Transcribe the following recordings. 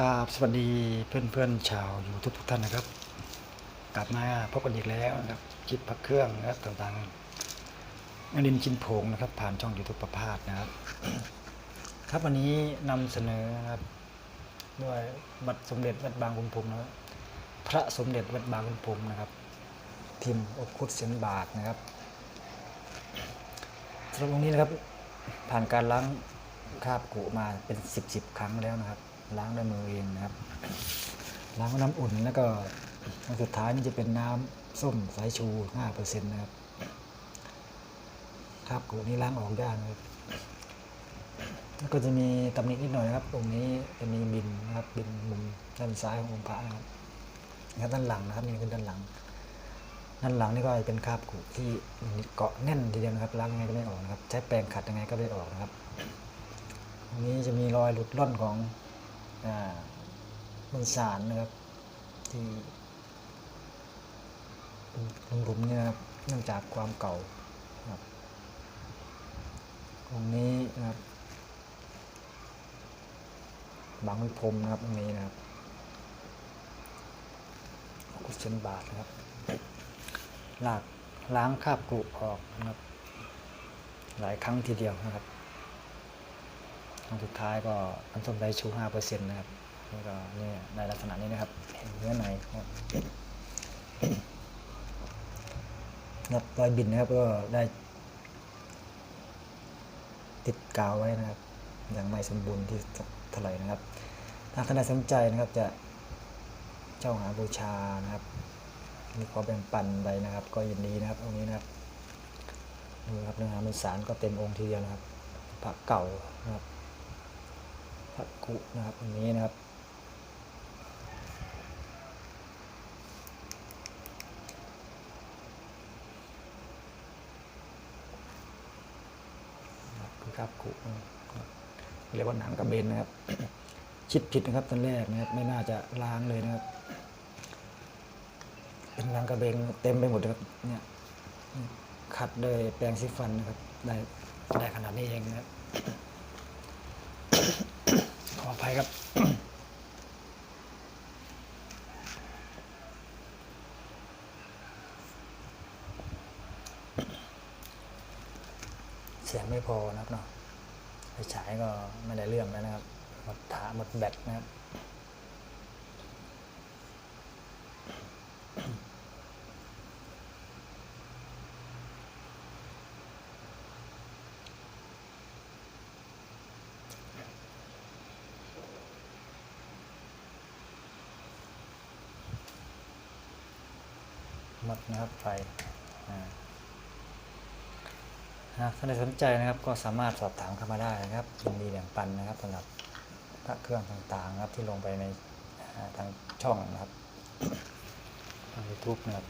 ราบสวัสดีเพื่อนๆชาวยูทูบทุกท่านนะครับ กลับมาพบกันอีกแล้วนะครับคลิปพักเครื่องนะครับต่างๆอดินชินโผงนะครับ ผ่านช่องยูทูบประพาสนะครับ ครับวันนี้นำเสนอนะครับด้วยบัตรสมเด็จวัดบางขุนพรหมนะครับพระสมเด็จวัดบางขุนพรหมนะครับพิมพ์อบคุดเสียนบาทนะครับสำหรับองค์นี้นะครับ ผ่านการล้างคราบกุมาเป็นสิบสิบครั้งแล้วนะครับ ล้างด้วยมือเองนะครับ ล้างด้วยน้ำอุ่นแล้วก็อันสุดท้ายนี่จะเป็นน้ำส้มสายชูห้าเปอร์เซ็นต์นะครับ คราบกุนี่ล้างออกยากนะครับแล้วก็จะมีตำหนินิดหน่อยนะครับ ตรงนี้จะมีบินนะครับบินมุมด้านซ้ายขององค์พระนะครับแล้วด้านหลังนะครับนี่คือด้านหลัง ด้านหลังนี่ก็จะเป็นคราบกุที่เกาะแน่นทีเดียวนะครับล้างยังไงก็ไม่ออกนะครับ ใช้แปรงขัดยังไงก็ไม่ออกนะครับตรงนี้จะมีรอยหลุดล่อนของ อ่าบนสารนะครับที่หลุมๆเนี่ยครับเนื่องจากความเก่าครับตรงนี้นะครับบางวิพรมนะครับตรงนี้นะครับกุศลบาทนะครับลากล้างคราบกรุออกนะครับ หลายครั้งทีเดียวนะครับ ครั้งสุดท้ายก็น้ำส้มไดชูห้าเปอร์เซ็นต์นะครับนี่ก็นี่ในลักษณะนี้นะครับเห็นเนื้อในนะครับนับรอยบินนะครับก็ได้ติดกาวไว้นะครับยังไม่สมบูรณ์ที่เท่าไหร่นะครับ ถ้าท่านใดสนใจนะครับจะเจ้าหาบูชานะครับมีขอแบ่งปันใดนะครับ ก็ยินดีนะครับตรงนี้นะครับดูครับเนื้อหามันสารก็เต็มองค์ทีเดียวนะครับพระเก่านะครับ พระกุนะครับตรงนี้นะครับ คือครับกุเรียกว่าหนังกระเบนนะครับคิดผิดนะครับตอนแรกนะครับ ไม่น่าจะล้างเลยนะครับ เป็นหนังกระเบนเต็มไปหมดครับเนี่ย ขัดด้วยแปรงสีฟันนะครับ ได้ได้ขนาดนี้เองนะครับ ออภัยครับ เสียงไม่พอนะครับเนาะไปฉายก็ไม่ได้เรื่องแล้วนะครับ หมดถาหมดแบตนะครับ มดนะครับไฟหานะครับถ้าใดสนใจนะครับก็สามารถสอบถามเข้ามาได้นะครับยินดีแบ่งปันนะครับสำหรับพระเครื่องต่างๆนะครับที่ลงไปในทางช่องนะครับทางยูทูบนะครับ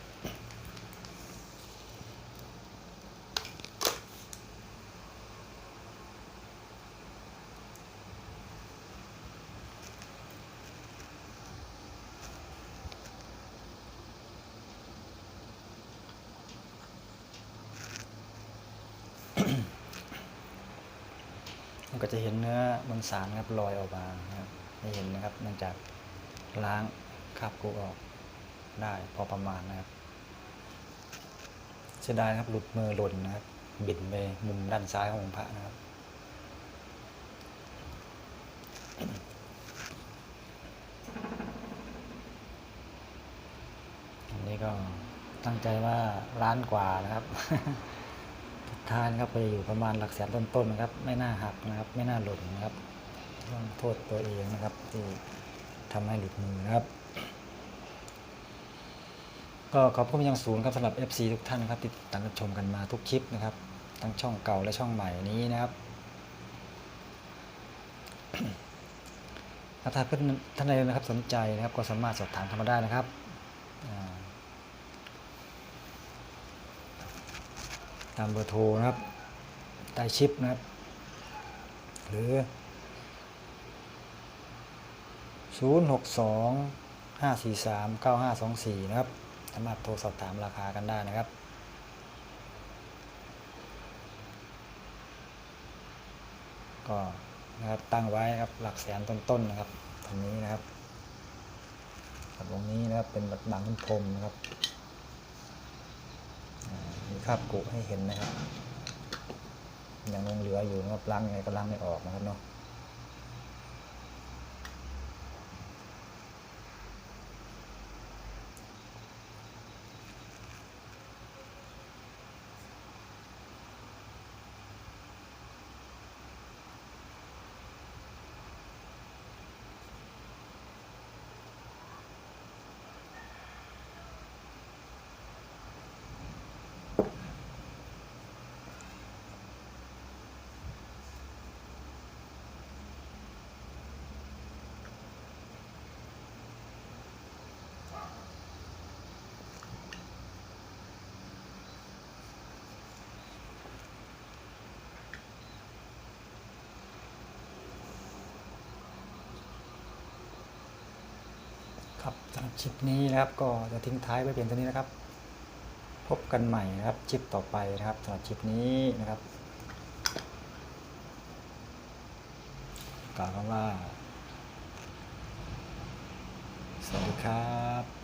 ก็จะเห็นเนื้อบนสารครับลอยออกมาครับให้เห็นนะครับเนื่องจากล้างคราบกรูออกได้พอประมาณนะครับเสียดายนะครับหลุดมือหล่นนะครับ บินไปมุมด้านซ้ายขององค์พระนะครับอันนี้ก็ตั้งใจว่าล้านกว่านะครับ ท่านครับไปอยู่ประมาณหลักแสนต้นๆนะครับ ไม่น่าหักนะครับ ไม่น่าหล่นนะครับต้องโทษตัวเองนะครับที่ทำให้หลุดมือนะครับ ก็ขอบคุณอย่างสูงครับสำหรับ FC ทุกท่านนะครับที่ติดตามรับชมกันมาทุกคลิปนะครับ ทั้งช่องเก่าและช่องใหม่นี้นะครับถ้าเพื่อนท่านใดนะครับสนใจนะครับก็สามารถสอบถามเข้ามาได้นะครับามเบอร์โทรนะครับใต้ชิปนะครับ หรือ 062 543 9524 นะครับ สามารถโทรสอบถามราคากันได้นะครับก็นะครับตั้งไว้ครับหลักแสนต้นๆนะครับตอนนี้นะครับครับองนี้นะครับเป็นแบบบางคุณพรมนะครับ คราบกุให้เห็นนะครับ ยังลงเหลืออยู่นะครับล้างยังไงก็ล้างไม่ออกนะครับเนาะ ครับสำหรับชิปนี้นะครับก็จะทิ้งท้ายไว้เพียงเท่านี้นะครับ พบกันใหม่นะครับชิปต่อไปนะครับสำหรับชิปนี้นะครับกล่าวคำว่า สวัสดีครับ